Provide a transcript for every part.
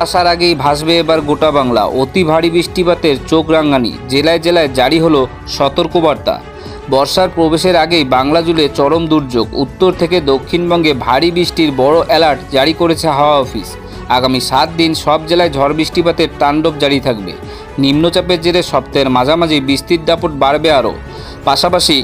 আসার আগেই ভাসবে এবার গোটা বাংলা। অতি ভারী বৃষ্টিপাতের চোখ রাঙ্গানি। জেলায় জেলায় জারি হলো সতর্কবার্তা। বর্ষার প্রবেশের আগেই বাংলা জুড়ে চরম দুর্যোগ। উত্তর থেকে দক্ষিণবঙ্গে ভারী বৃষ্টির বড় অ্যালার্ট জারি করেছে হাওয়া অফিস। আগামী সাত দিন সব জেলায় ঝড় বৃষ্টিপাতের তাণ্ডব জারি থাকবে। নিম্নচাপের জেরে সপ্তাহের মাঝামাঝি বৃষ্টির দাপট বাড়বে আরও। পাশাপাশি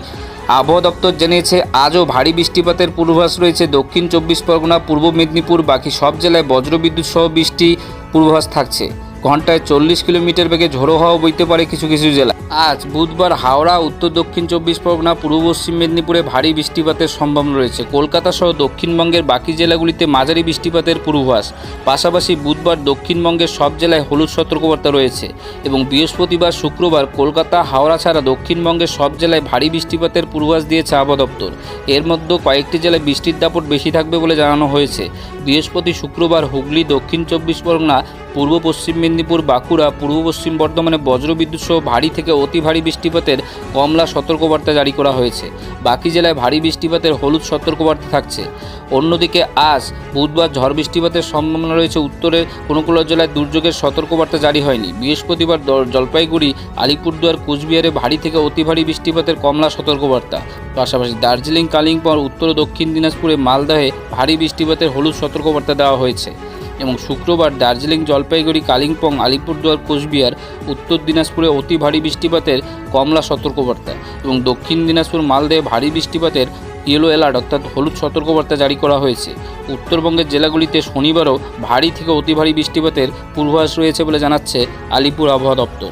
আবহাওয়া দপ্তর জানিয়েছে, আজও ভারী বৃষ্টিপাতের পূর্বাভাস রয়েছে দক্ষিণ চব্বিশ পরগনা, পূর্ব মেদিনীপুর, বাকি সব জেলায় বজ্রবিদ্যুৎ সহ বৃষ্টি পূর্বাভাস থাকছে। ঘন্টায় চল্লিশ কিলোমিটার বেগে ঝোড়ো হাওয়া বইতে পারে কিছু কিছু জেলা। আজ বুধবার হাওড়া, উত্তর দক্ষিণ চব্বিশ পরগনা, পূর্ব পশ্চিম মেদিনীপুরে ভারী বৃষ্টিপাতের সম্ভাবনা রয়েছে। কলকাতা সহ দক্ষিণবঙ্গের বাকি জেলাগুলিতে মাঝারি বৃষ্টিপাতের পূর্বাভাস। পাশাপাশি বুধবার দক্ষিণবঙ্গের সব জেলায় হলুদ সতর্কবার্তা রয়েছে এবং বৃহস্পতিবার, শুক্রবার কলকাতা, হাওড়া ছাড়া দক্ষিণবঙ্গের সব জেলায় ভারী বৃষ্টিপাতের পূর্বাভাস দিয়েছে দপ্তর এর মধ্যে কয়েকটি জেলায় বৃষ্টির দাপট বেশি থাকবে বলে জানানো হয়েছে। বৃহস্পতি, শুক্রবার হুগলি, দক্ষিণ চব্বিশ পরগনা পূর্ব পশ্চিম মেদিনীপুর, বাঁকুড়া, পূর্ব পশ্চিম বর্ধমানে বজ্রবিদ্যুৎ সহ ভারী থেকে অতি ভারী বৃষ্টিপাতের কমলা সতর্কবার্তা জারি করা হয়েছে। বাকি জেলায় ভারী বৃষ্টিপাতের হলুদ সতর্কবার্তা থাকছে। অন্যদিকে আজ বুধবার ঝড় বৃষ্টিপাতের সম্ভাবনা রয়েছে। উত্তরের কোনো জেলায় দুর্যোগের সতর্কবার্তা জারি হয়নি। বৃহস্পতিবার জলপাইগুড়ি, আলিপুরদুয়ার, কুচবিহারে ভারী থেকে অতি ভারী বৃষ্টিপাতের কমলা সতর্কবার্তা। পাশাপাশি দার্জিলিং, কালিম্পং, উত্তর ও দক্ষিণ দিনাজপুরে মালদহে ভারী বৃষ্টিপাতের হলুদ সতর্কবার্তা দেওয়া হয়েছে। এবং শুক্রবার দার্জিলিং জলপাইগুড়ি, কালিম্পং, আলিপুরদুয়ার, কোচবিহার, উত্তর দিনাজপুরে অতি ভারী বৃষ্টিপাতের কমলা সতর্কবার্তা এবং দক্ষিণ দিনাজপুর মালদহে ভারী বৃষ্টিপাতের ইয়েলো অ্যালার্ট অর্থাৎ হলুদ সতর্কবার্তা জারি করা হয়েছে। উত্তরবঙ্গের জেলাগুলিতে শনিবারও ভারী থেকে অতি ভারী বৃষ্টিপাতের পূর্বাভাস রয়েছে বলে জানাচ্ছে আলিপুর আবহাওয়া দপ্তর।